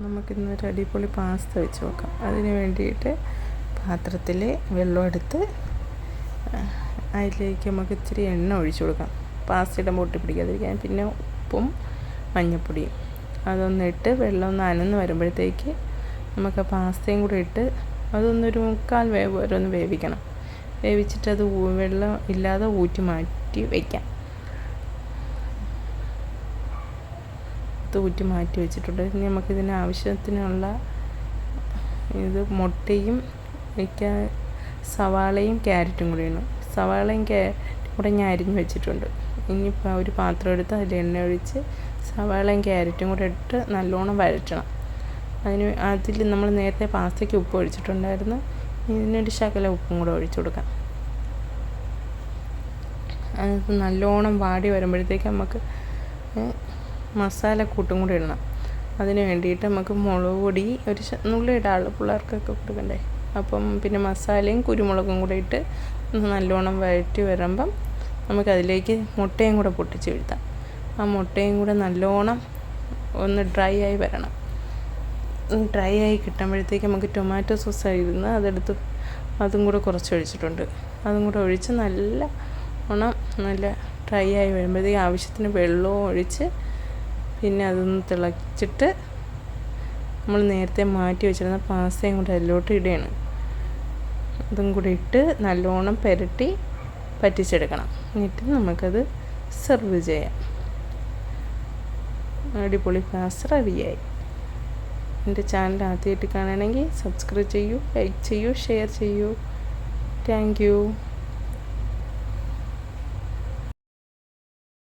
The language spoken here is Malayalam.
നമുക്കിന്നൊരു അടിപൊളി പാസ്ത വെച്ച് നോക്കാം. അതിന് വേണ്ടിയിട്ട് പാത്രത്തിൽ വെള്ളം എടുത്ത് അതിലേക്ക് നമുക്ക് ഇച്ചിരി എണ്ണ ഒഴിച്ചു കൊടുക്കാം. പാസ്തയുടെ പൊട്ടി പിടിക്കാതിരിക്കാൻ. പിന്നെ ഉപ്പും മഞ്ഞൾപ്പൊടിയും അതൊന്നിട്ട് വെള്ളം ഒന്ന് അനന്ന് വരുമ്പോഴത്തേക്ക് നമുക്ക് പാസ്തയും കൂടെ ഇട്ട് അതൊന്നൊരു മുക്കാൽ വേവ് വരെ ഒന്ന് വേവിക്കണം. വേവിച്ചിട്ട് അത് വെള്ളം ഇല്ലാതെ ഊറ്റി മാറ്റി വയ്ക്കാം ഊറ്റി മാറ്റി വെച്ചിട്ടുണ്ട്. ഇനി നമുക്കിതിന് ആവശ്യത്തിനുള്ള ഇത് മുട്ടയും വയ്ക്കാൻ സവാളയും ക്യാരറ്റും കൂടിയാണ് സവാളയും ക്യാരറ്റും കൂടെ ഞാൻ അരിഞ്ഞ് വെച്ചിട്ടുണ്ട്. ഇനിയിപ്പോൾ ഒരു പാത്രം എടുത്ത് അതിൽ എണ്ണ ഒഴിച്ച് സവാളയും ക്യാരറ്റും കൂടെ ഇട്ട് നല്ലോണം വഴറ്റണം. അതിന് അതിൽ നമ്മൾ നേരത്തെ പാസ്തയ്ക്ക് ഉപ്പ് ഒഴിച്ചിട്ടുണ്ടായിരുന്നു. ഇതിനൊരു ശകല ഉപ്പും കൂടെ ഒഴിച്ചു കൊടുക്കാം. അത് നല്ലോണം വാടി വരുമ്പോഴത്തേക്ക് നമുക്ക് മസാലക്കൂട്ടും കൂടി ഇടണം. അതിന് വേണ്ടിയിട്ട് നമുക്ക് മുളക് പൊടി ഒരു നുള്ളി ഇടാൾ പിള്ളേർക്കൊക്കെ കൊടുക്കണ്ടേ? അപ്പം പിന്നെ മസാലയും കുരുമുളകും കൂടെ ഇട്ട് നല്ലോണം വഴറ്റി വരുമ്പം നമുക്കതിലേക്ക് മുട്ടയും കൂടെ പൊട്ടിച്ച് വീഴ്ത്താം. ആ മുട്ടയും കൂടെ നല്ലോണം ഒന്ന് ഡ്രൈ ആയി വരണം. ഡ്രൈ ആയി കിട്ടുമ്പോഴത്തേക്ക് നമുക്ക് ടൊമാറ്റോ സോസ് ആയിരുന്നു അതെടുത്ത് അതും കൂടെ കുറച്ച് ഒഴിച്ചിട്ടുണ്ട്. അതും കൂടെ ഒഴിച്ച് നല്ല ഓണം നല്ല ഡ്രൈ ആയി വരുമ്പോഴത്തേക്ക് ആവശ്യത്തിന് വെള്ളവും ഒഴിച്ച് പിന്നെ അതൊന്ന് തിളച്ചിട്ട് നമ്മൾ നേരത്തെ മാറ്റി വെച്ചിരുന്ന പാസ്തയും കൂടെ അതിലോട്ട് ഇടുകയാണ്. അതും കൂടി ഇട്ട് നല്ലോണം പുരട്ടി പറ്റിച്ചെടുക്കണം. എന്നിട്ട് നമുക്കത് സെർവ് ചെയ്യാം. അടിപൊളി പാസ്ത റെഡിയായി എന്റെ ചാനൽ ആദ്യമായിട്ട് കാണുകയാണെങ്കിൽ സബ്സ്ക്രൈബ് ചെയ്യൂ ലൈക്ക് ചെയ്യൂ ഷെയർ ചെയ്യൂ. താങ്ക്